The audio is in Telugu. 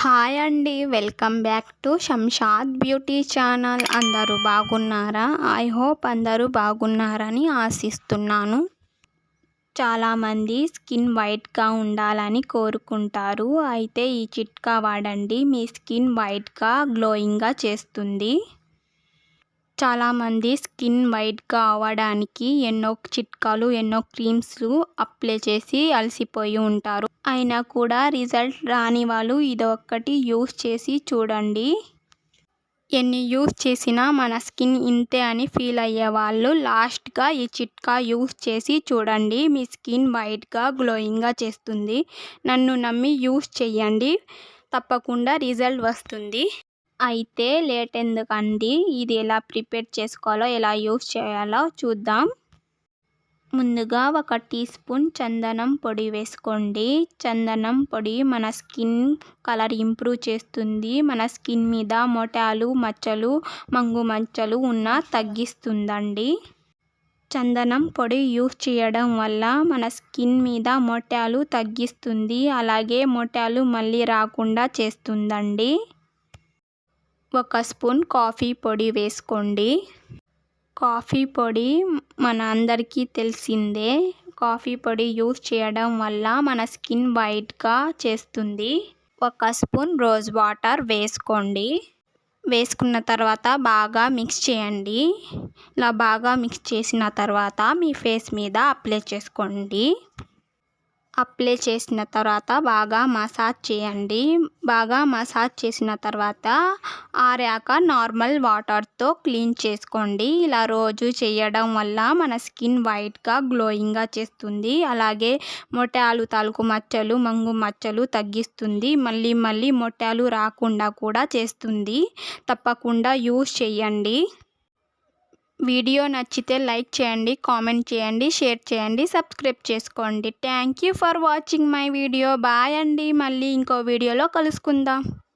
హాయ్ అండి welcome back to Shamshad beauty channel. అందరూ బాగున్నారా? ఐ హోప్ అందరూ బాగున్నారని ఆశిస్తున్నాను. చాలామంది స్కిన్ వైట్గా ఉండాలని కోరుకుంటారు. అయితే ఈ చిట్కా వాడండి మీ స్కిన్ వైట్గా గ్లోయింగ్గా చేస్తుంది. చాలామంది స్కిన్ వైట్గా అవ్వడానికి ఎన్నో చిట్కాలు ఎన్నో క్రీమ్స్ అప్లై చేసి అలసిపోయి ఉంటారు. అయినా కూడా రిజల్ట్ రాని వాళ్ళు ఇదొక్కటి యూస్ చేసి చూడండి. ఎన్ని యూస్ చేసినా మన స్కిన్ ఇంతే అని ఫీల్ అయ్యే వాళ్ళు లాస్ట్గా ఈ చిట్కా యూస్ చేసి చూడండి. మీ స్కిన్ వైట్గా గ్లోయింగ్గా చేస్తుంది. నన్ను నమ్మి యూస్ చేయండి తప్పకుండా రిజల్ట్ వస్తుంది. అయితే లేట్ ఎందుకండి? ఇది ఎలా ప్రిపేర్ చేసుకోవాలో ఎలా యూస్ చేయాలో చూద్దాం. ముందుగా ఒక టీ స్పూన్ చందనం పొడి వేసుకోండి. చందనం పొడి మన స్కిన్ కలర్ ఇంప్రూవ్ చేస్తుంది. మన స్కిన్ మీద మొటాలు మచ్చలు మంగు మచ్చలు ఉన్న తగ్గిస్తుందండి. చందనం పొడి యూస్ చేయడం వల్ల మన స్కిన్ మీద మొటాలు తగ్గిస్తుంది. అలాగే మొటాలు మళ్ళీ రాకుండా చేస్తుందండి. ఒక స్పూన్ కాఫీ పొడి వేసుకోండి. కాఫీ పొడి మన అందరికీ తెలిసిందే. కాఫీ పొడి యూస్ చేయడం వల్ల మన స్కిన్ వైట్గా చేస్తుంది. ఒక స్పూన్ రోజ్ వాటర్ వేసుకోండి. వేసుకున్న తర్వాత బాగా మిక్స్ చేయండి. ఇలా బాగా మిక్స్ చేసిన తర్వాత మీ ఫేస్ మీద అప్లై చేసుకోండి. అప్లై చేసిన తర్వాత బాగా మసాజ్ చేయండి. బాగా మసాజ్ చేసిన తర్వాత ఆరాక నార్మల్ వాటర్తో క్లీన్ చేసుకోండి. ఇలా రోజు చేయడం వల్ల మన స్కిన్ వైట్గా గ్లోయింగ్గా చేస్తుంది. అలాగే మొట్టాలు తాలూకు మచ్చలు మంగు మచ్చలు తగ్గిస్తుంది. మళ్ళీ మళ్ళీ మొట్టాలు రాకుండా కూడా చేస్తుంది. తప్పకుండా యూస్ చేయండి. వీడియో నచ్చితే లైక్ చేయండి కామెంట్ చేయండి షేర్ చేయండి సబ్స్క్రైబ్ చేసుకోండి. Thank you for watching my video bye అండి. మళ్ళీ ఇంకో వీడియోలో కలుసుకుందాం.